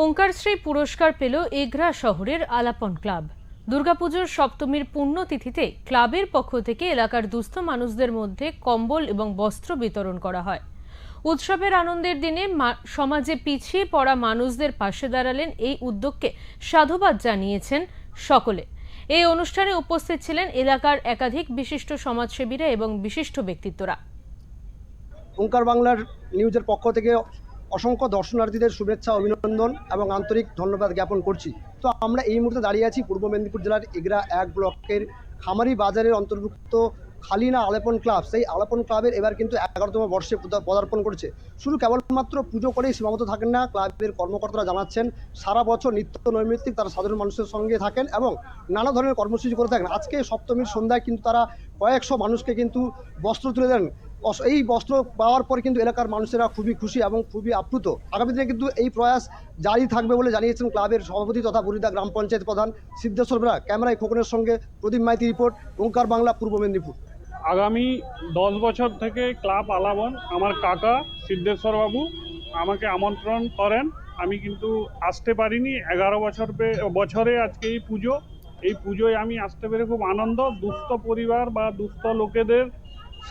ওঙ্কারশ্রী পুরস্কার পেল এগরা শহরের আলাপন ক্লাব। দুর্গাপুজোর সপ্তমীর পুণ্যতিথিতে ক্লাবের পক্ষ থেকে এলাকার দুস্থ মানুষদের মধ্যে কম্বল এবং বস্ত্র বিতরণ করা হয়। উৎসবের আনন্দের দিনে সমাজে পিছিয়ে পড়া মানুষদের পাশে দাঁড়ালেন এই উদ্যোগকে সাধুবাদ জানিয়েছেন সকলে। এই অনুষ্ঠানে উপস্থিত ছিলেন এলাকার একাধিক বিশিষ্ট সমাজসেবীরা এবং বিশিষ্ট ব্যক্তিত্বরা। ওঙ্কার বাংলার নিউজের পক্ষ থেকে অসংখ্য দর্শনার্থীদের শুভেচ্ছা, অভিনন্দন এবং আন্তরিক ধন্যবাদ জ্ঞাপন করছি। তো আমরা এই মুহূর্তে দাঁড়িয়ে আছি পূর্ব মেদিনীপুর জেলার এগরা এক ব্লকের খামারি বাজারের অন্তর্ভুক্ত খালিনা আলেপন ক্লাব। সেই আলেপন ক্লাবের এবার কিন্তু এগারোতম বর্ষে পদার্পণ করছে। শুধু কেবলমাত্র পুজো করেই সীমাবদ্ধ থাকেন না, ক্লাবের কর্মকর্তারা জানাচ্ছেন, সারা বছর নিত্য নৈমিত্তিক তারা সাধারণ মানুষের সঙ্গে থাকেন এবং নানা ধরনের কর্মসূচি করে থাকেন। আজকে সপ্তমীর সন্ধ্যায় কিন্তু তারা কয়েকশো মানুষকে কিন্তু বস্ত্র তুলে দেন। এই বস্ত্র পাওয়ার পর কিন্তু এলাকার মানুষেরা খুবই খুশি এবং খুবই আপ্লুত। আগামী দিনে কিন্তু এই প্রয়াস জারি থাকবে বলে জানিয়েছেন ক্লাবের সভাপতি তথা বুড়িদা গ্রাম পঞ্চায়েত প্রধান সিদ্ধেশ্বর বেরা ক্যামেরায় খোকনের সঙ্গে প্রদীপ মাইতি রিপোর্ট, ওঙ্কার বাংলা, পূর্ব মেদিনীপুর। আগামী দশ বছর থেকে ক্লাব আলাবন আমার কাকা সিদ্ধেশ্বর বাবু আমাকে আমন্ত্রণ করেন। আমি কিন্তু আসতে পারিনি, এগারো বছর বছরে আজকে এই পুজো। এই পুজোয় আমি আসতে পেরে খুব আনন্দ, দুস্থ পরিবার বা দুস্থ লোকেদের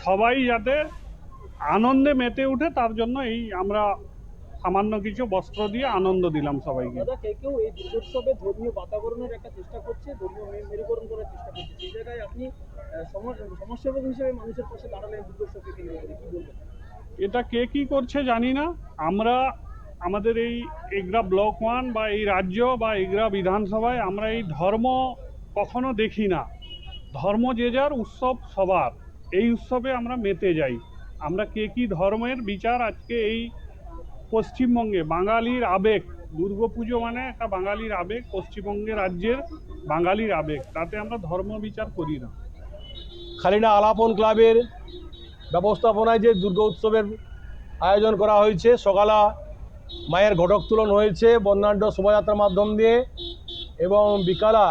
সবাই যাতে আনন্দে মেতে উঠে তার জন্য এই আমরা সামান্য কিছু বস্ত্র দিয়ে আনন্দ দিলাম সবাইকে। দাদা কেউ এই দুর্গোৎসবে ধর্মীয় বাতাবরণের একটা চেষ্টা করছে ধর্মীয় মেরুকরণ করার চেষ্টা করছে। সেই জায়গায় আপনি সমাজসেবক হিসেবে মানুষের পাশে দাঁড়ালেন দুর্গোৎসবকে কি বলবেন? এটা কে কি করছে জানি না। আমরা আমাদের এই এগরা ব্লক ওয়ান বা এই রাজ্য বা এগরা বিধানসভায় আমরা এই ধর্ম কখনো দেখি না। ধর্ম যে যার উৎসব সবার। এই উৎসবে আমরা মেতে যাই। আমরা কে কি ধর্মের বিচার আজকে এই পশ্চিমবঙ্গে? বাঙালির আবেগ। দুর্গাপুজো মানে একটা বাঙালির আবেগ, পশ্চিমবঙ্গে রাজ্যের বাঙালির আবেগ। তাতে আমরা ধর্ম বিচার করি না। খালিনা আলাপন ক্লাবের ব্যবস্থাপনায় যে দুর্গা উৎসবের আয়োজন করা হয়েছে, সকালা মায়ের ঘটক তুলন হয়েছে, বর্ণাঢ্য শোভাযাত্রার মাধ্যম দিয়ে এবং বিকালা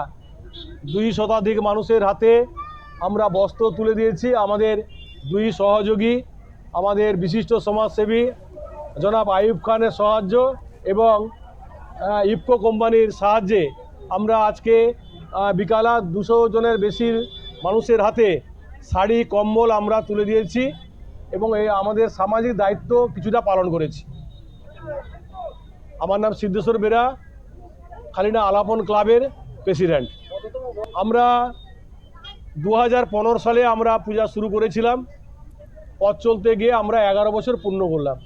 দুই শতাধিক মানুষের হাতে আমরা বস্ত্র তুলে দিয়েছি আমাদের দুই সহযোগী, আমাদের বিশিষ্ট সমাজসেবী জনাব আইয়ুব খানের সাহায্য এবং ইফকো কোম্পানির সাহায্যে আমরা আজকে বিকালা দুশো জনের বেশি মানুষের হাতে শাড়ি, কম্বল আমরা তুলে দিয়েছি এবং এই আমাদের সামাজিক দায়িত্ব কিছুটা পালন করেছি। আমার নাম সিদ্ধেশ্বর বেরা, খালিনা আলাপন ক্লাবের প্রেসিডেন্ট। আমরা দু হাজার পনেরো সালে আমরা পূজা শুরু করেছিলাম। পথ চলতে গিয়ে আমরা এগারো বছর পূর্ণ করলাম।